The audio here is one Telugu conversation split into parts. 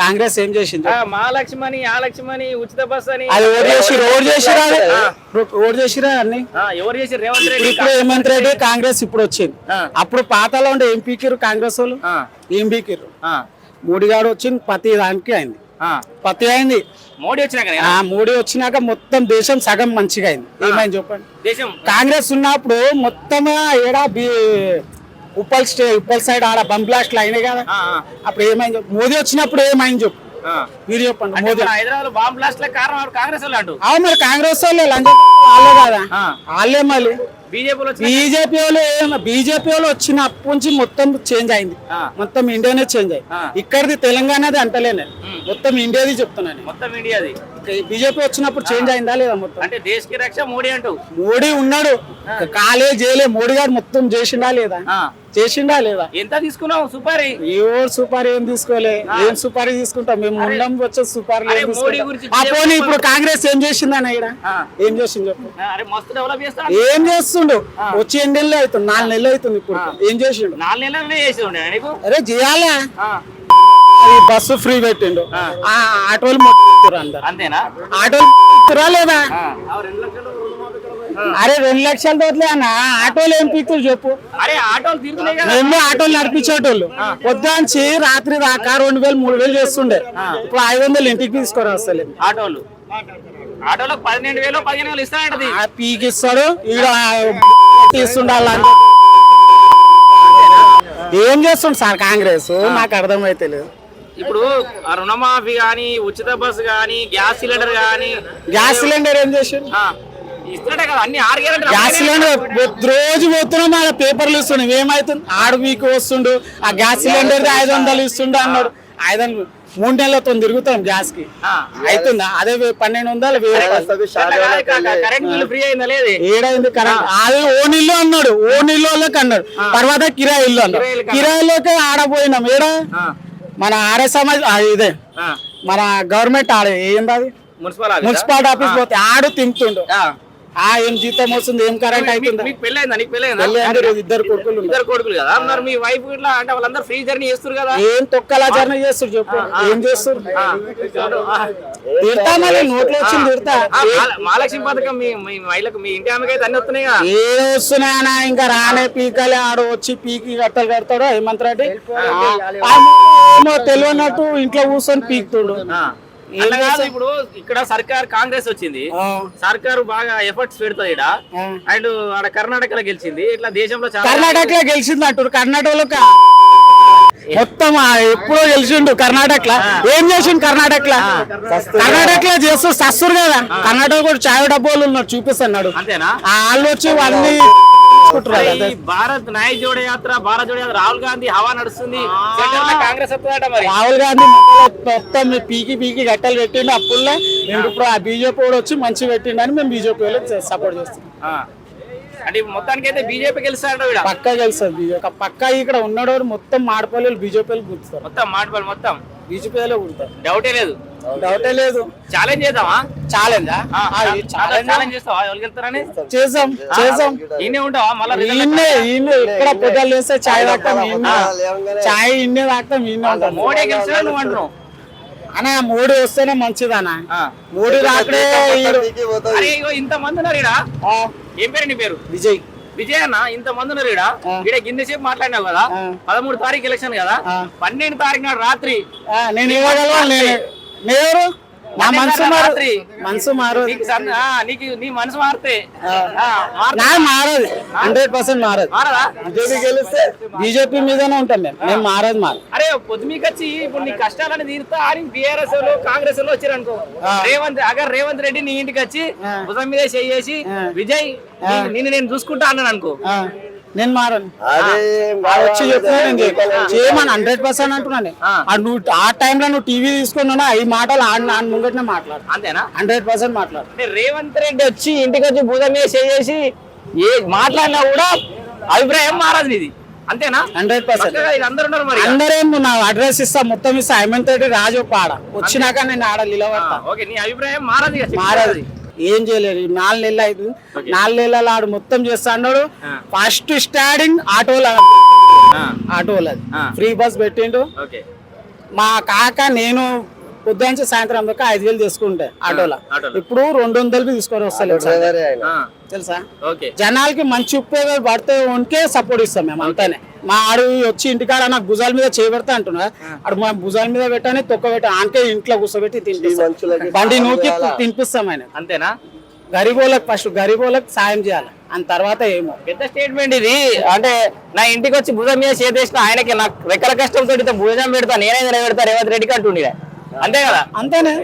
కాంగ్రెస్ ఏం చేసింది? మహాలక్ష్మని ఆ లక్ష్మని ఉచిత బస్ అని. అది ఓటు చేసి ఓటు చేసిరా? ఓటు చేసిరా అన్ని? ఎవరు చేసి రేవంత్ రెడ్డి ఇప్పుడు హేమంత్ రెడ్డి కాంగ్రెస్ ఇప్పుడు వచ్చింది. అప్పుడు పాతలో ఉండే ఏం పీకిరు కాంగ్రెస్ వాళ్ళు? ఏం పీకిరు మోడీ గారు వచ్చింది ప్రతి దానికి అయింది. ప్రతి అయింది. మోడీ వచ్చినాక ఆ మోడీ వచ్చినాక మొత్తం దేశం సగం మంచిగా అయింది. ఏమైంది చెప్పండి? కాంగ్రెస్ ఉన్నప్పుడు మొత్తం ఏడా బి ఉప్పల్ స్టే ఉప్పల్ సైడ్ ఆడ బంబ్ బ్లాస్ట్లు అయినాయి కదా. అప్పుడు ఏమైంది మోదీ వచ్చినప్పుడు ఏమైంది చెప్పు. మీరు చెప్పండి మోదీ. హైదరాబాద్ బాంబ్ బ్లాస్ట్ కారణం? కాంగ్రెస్ వాళ్ళు అంటూ. అవు మరి కాంగ్రెస్ వాళ్ళు వాళ్ళే కదా. వాళ్ళే మళ్ళీ. బీజేపీ వాళ్ళు ఏమ- బీజేపీ వాళ్ళు వచ్చిన అప్పటి నుంచి మొత్తం చేంజ్ అయింది. మొత్తం ఇండియానే చేంజ్ అయింది. ఇక్కడిది తెలంగాణది అంటలేనే మొత్తం ఇండియాది చెప్తున్నాను మొత్తం ఇండియాది బీజేపీ వచ్చినప్పుడు చేంజ్ అయిందా లేదా మొత్తం? అంటే దేశకి రక్ష మోడీ అంటూ మోడీ ఉన్నాడు. కాలే చేయలే మోడీ గారు మొత్తం చేసిండా లేదా. చేసిండా లేదా? ఎంత తీసుకున్నావు సుపారి? ఎవరు సుపారీ ఏం తీసుకోలే? ఏం సుపారీ తీసుకుంటాం? మేము ఉండం వచ్చే సుపారీ పోనీ ఇప్పుడు కాంగ్రెస్ ఏం చేసిందని ఇక్కడ? ఆ. ఏం చేసింది చెప్పు. ఆ, అరే మస్తు డెవలప్ చేస్తా ఏం చేస్తుండు? వచ్చి ఎన్ని నెలలు అవుతుంది? నాలుగు నెలలు అవుతుంది ఇప్పుడు. ఏం చేసిండు? నాలుగు నీకు? అరే చేయాలా? బస్సు ఫ్రీ పెట్టిండు. ఆ. ఆటోలు అంతేనా? ఆటోలు లేదా. అరే రెండు లక్షల తోట్లే అన్న. ఆటోలు ఏం పీకులు చెప్పు. ఆటోలు మేము ఆటోలు నడిపించేటోళ్ళు. పొద్దుంచి రాత్రి దాకా రెండు వేలు మూడు వేలు చేస్తుండే. ఇప్పుడు ఐదు వందలు ఇంటికి తీసుకొని వస్తలేదు ఆటోలు. ఆటోలకు పన్నెండు వేలు పదిహేను వేలు ఇస్తానంటది పీకిస్తాడు ఈడ తీస్తుండాలి ఏం చేస్తుంది సార్ కాంగ్రెస్? నాకు అర్థమైతే లేదు ఇప్పుడు రుణమాఫీ గాని ఉచిత బస్సు గాని గ్యాస్ సిలిండర్ గాని గ్యాస్ సిలిండర్ ఏం చేసిండు? ఆ, ఇస్తున్నట్టే కదా అన్ని ఆరు గ్యారెంటీ గ్యాస్ సిలిండర్ రోజు పోతున్నాం మన పేపర్లు ఇస్తున్నాం ఏమైతుంది? ఆడు మీకు వస్తుండు ఆ గ్యాస్ సిలిండర్ ఐదు వందలు ఇస్తుండు అన్నాడు. ఐదు వందలు మూడు నెలలతో తిరుగుతాం గ్యాస్కి అవుతుందా అదే పన్నెండు వందలు ఏడైంది కరెంట్? అది ఓన్ ఇల్లు అన్నాడు ఓన్ ఇల్లు వాళ్ళకి అన్నాడు. తర్వాత కిరాయి ఇల్లు అన్నాడు. కిరాయిలోకి ఆడపోయినాం ఏడ? మన ఆర్య సమాజ్ ఆ, ఇదే. మన గవర్నమెంట్ ఆడ ఏంది మున్సిపల్ ఆఫీస్? పోతే ఆడు తింటుండు. ఆ. ఏం జీతం వస్తుంది? ఏం కరెంట్ అవుతుంది? మీకు పెళ్ళైందా? నీకు పెళ్ళైందా? పెళ్ళి అయింది, ఇద్దరు కొడుకులు. ఇద్దరు కొడుకులు కదా? మరి మీ వైఫ్ ఇట్లా అంటే వాళ్ళందరూ ఫ్రీ జర్నీ చేస్తారు కదా? ఏం తొక్కలా జర్నీ చేస్తారు చెప్పు. ఏం చేస్తారు తిడతా మళ్ళీ నోట్లో వచ్చింది తిడతా. ఆ, మహా- మహాలక్ష్మి పథకం మీ మీ మహిళకు మీ ఇంటి ఆమెకి అయితే అన్ని వస్తున్నాయి కదా? ఏ వస్తున్నాయనా ఇంకా రానే పీకలే ఆడు వచ్చి పీకి గట్టలు కడతాడు హేమంత్ రెడ్డి? తెలియనట్టు ఇంట్లో కూర్చొని పీకుతుడు. ఆ. అట్లా కాదు ఇప్పుడు ఇక్కడ సర్కార్ కాంగ్రెస్ వచ్చింది. సర్కారు బాగా ఎఫర్ట్స్ పెడుతుంది ఇక్కడ. అండ్ ఆడ కర్ణాటకలో గెలిచింది. ఇట్లా దేశంలో చాలా కర్ణాటకలో గెలిచింది అంటారు కర్ణాటకలో మొత్తం ఎప్పుడో గెలిచిండు కర్ణాటకలో? ఏం చేసిండు కర్ణాటకలో? కర్ణాటకలో చేస్తూ సస్తురు కదా. కర్ణాటక కూడా చాయ్ డబ్బాలు ఉన్నారు చూపిస్తున్నాడు అంతేనా? వాళ్ళు వచ్చి వాళ్ళని తీసుకుంటున్నారు. భారత్ న్యాయ జోడ యాత్ర భారత్ జోడ యాత్ర రాహుల్ గాంధీ హవా నడుస్తుంది. కాంగ్రెస్ మరి. రాహుల్ గాంధీ మొత్తం పీకి పీకి గట్టలు పెట్టిండు అప్పుల్లో మేము ఇప్పుడు ఆ బీజేపీ కూడా వచ్చి మంచి పెట్టిండు అని మేము బీజేపీ వాళ్ళకి సపోర్ట్ చేస్తాం. ఆ. అంటే మొత్తానికి అయితే బీజేపీ గెలుస్తాడు పక్కా గెలుస్తుంది బీజేపీ పక్కా ఇక్కడ ఉన్నాడు మొత్తం మాడిపల్లి బీజేపీ గుర్తుతారు మొత్తం మాటపాలి మొత్తం. బీజేపీ వాళ్ళే గుర్తారు డౌటే లేదు. డౌటే లేదు. ఛాలెంజ్ చేద్దామా? ఛాలెంజా ఛాలెంజ్ చేస్తావా? ఎవరు వెళ్తారని? చేసాం చేసాం. ఈయనే ఉంటావా? మళ్ళీ ఇక్కడ పొద్దులు తాగుతాం ఇన్నే తాగుతాం ఈయన్నే ఉంటాం. మోడీ గెలిచాడు నువ్వు అంటున్నావు. అన్న మూడు వస్తేనే మంచిదన్నా. ఆ. మూడు రాకడే ఇంత మంది ఉన్నారు ఏం పేరు నీ పేరు? విజయ్. విజయ్ అన్న ఇంత మంది ఉన్నారు ఈడ. ఈడ కింద సేపు మాట్లాడినావు కదా. పదమూడు తారీఖు ఎలక్షన్ కదా. పన్నెండు తారీఖు నాడు రాత్రి. నేను ఇవ్వగలవా నేరు నా మనసు మారు. మనసు మారు నీకు నీ మనసు మారితే. మారు- నా మారదు. హండ్రెడ్ పర్సెంట్ మారదు. మారదా? బీజేపీ గెలిస్తే బీజేపీ మీదనే ఉంటాం మేము. మేము మారదు మారు అరే పొద్దు మీకు వచ్చి ఇప్పుడు నీ కష్టాలని తీరుతా అని బీఆర్ఎస్లో కాంగ్రెస్లో వచ్చారు అనుకో రేవంత్ అగర్ రేవంత్ రెడ్డి నీ ఇంటికి వచ్చి భుజం మీద చేసి విజయ్ నిన్ను నేను చూసుకుంటా అన్నాను అనుకో. నేను మారను. వచ్చి. చేయమని హండ్రెడ్ పర్సెంట్ అంటున్నాను ఆ. నువ్వు ఆ టైంలో నువ్వు టీవీ తీసుకున్నా ఈ మాటలు ముంగట్నే మాట్లాడు. అంతేనా? హండ్రెడ్ పర్సెంట్ మాట్లాడు. రేవంత్ రెడ్డి వచ్చి ఇంటికి వచ్చి భుజం మీద చేసి ఏ మాట్లాడినా కూడా అభిప్రాయం మారదు నీది. అంతేనా? హండ్రెడ్ పర్సెంట్ ఇది అందరు నా అడ్రస్ ఇస్తా మొత్తం ఇస్తా. హేమంత్ రెడ్డి రాజు పాడ వచ్చినాక నేను ఆడ నిలబడతా. ఓకే నీ అభిప్రాయం మారదు. మారదు. ఏం చేయలేదు ఈ నాలుగు నెలలు అవుతుంది నాలుగు నెలలు ఆడు మొత్తం చేస్తా అన్నాడు. ఫస్ట్ స్టార్టింగ్ ఆటోల ఆ, ఆటోలది ఆ. ఫ్రీ బస్ పెట్టిండు. మా కాక నేను పొద్దుంచి సాయంత్రం దాకా ఐదు వేలు తీసుకుంటే ఆటోలో. ఇప్పుడు రెండు వందలు తీసుకొని వస్తలేదు తెలుసా? ఓకే. జనాలకి మంచి ఉపయోగాలు పడితే ఉంటే సపోర్ట్ ఇస్తాం మేము అంతానే. మా ఆడు వచ్చి ఇంటికాడ నాకు భుజాల మీద చేయబెడతా అంటున్నా. ఆడు మా భుజాల మీద పెట్టని తొక్క పెట్టి ఆనకే ఇంట్లో కూర్చోబెట్టి తినిపిస్తాం బండి నూకి తినిపిస్తాం ఆయన. అంతేనా? గరీబోళ్ళకి ఫస్ట్ గరీబోళ్ళకి సాయం చేయాలి. అని తర్వాత ఏమో. పెద్ద స్టేట్మెంట్ ఇది. అంటే నా ఇంటికి వచ్చి భుజం మీద చేసేసిన ఆయనకి నాకు రెక్కల కష్టంతో భుజం పెడతా నేనే నిలబెడతా రేవంత్ రెడ్డికి అంటుండే అంతే కదా అంతేనే.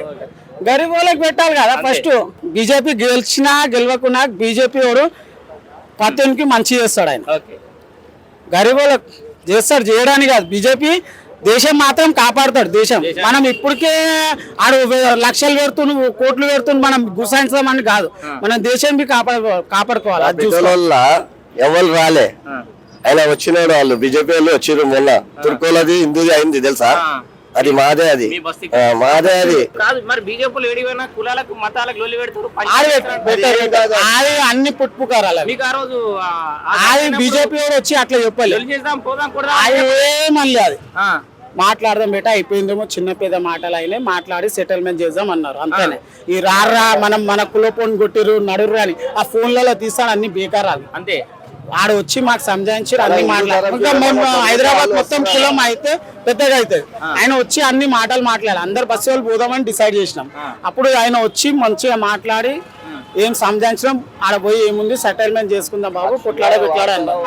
గరీబ్ వాళ్ళకి పెట్టాలి కదా ఫస్ట్. బీజేపీ గెలిచినా గెలవకున్నా బీజేపీ వాడు పత్తునికి మంచి చేస్తాడు ఆయన. ఓకే. గరీబ్ వాళ్ళకి చేస్తాడు. చేయడానికి కాదు. బీజేపీ దేశం మాత్రం కాపాడుతాడు. దేశం. మనం ఇప్పటికే ఆడు లక్షలు పెడుతున్న కోట్లు పెడుతున్న మనం గుసాయించమని కాదు. మనం దేశం కాపాడు కాపాడుకోవాలి. ఎవరు రాలే. ఆయన వచ్చినాడు వాళ్ళు. బీజేపీ వాళ్ళు వచ్చిర్రు మొన్న. తుర్కోలది హిందూది అయింది తెలుసా? అది మాదే అది. మాదే అది. కాదు మరి బీజేపీలు ఏడిపోయినా కులాలకు మతాలకు లొల్లి పెడతారు అన్ని పుట్టుపుకారాలు. మీకు ఆ రోజు జరిగినప్పుడు బీజేపీ వచ్చి అట్లా చెప్పాలి. లొల్లి చేద్దాం పోదాం కూడా అది ఏమనలే అది. మాట్లాడదాం బేటా అయిపోయిందేమో చిన్న పెద్ద మాటలు అయినాయి మాట్లాడి సెటిల్మెంట్ చేద్దాం అన్నారు అంతేనే. ఈ రారా మనం మన కులపోని కొట్టిరు నడురు అని ఆ ఫోన్లలో తీస్తాడు అన్ని బేకారాలు. అంతే. ఆడ వచ్చి మాకు సంజాయించి అన్ని మాట్లాడారు ఇంకా మేము హైదరాబాద్ మొత్తం కులం అయితే పెద్దగా అవుతుంది ఆయన వచ్చి అన్ని మాటలు మాట్లాడాలి. అందరు బస్సు వాళ్ళు పోదామని డిసైడ్ చేసినాం. అప్పుడు ఆయన వచ్చి మంచిగా మాట్లాడి ఏం సంజాయించడం ఆడ పోయి ఏముంది సెటిల్మెంట్ చేసుకుందాం బాబు కొట్లాడ కొట్లాడ అన్నారు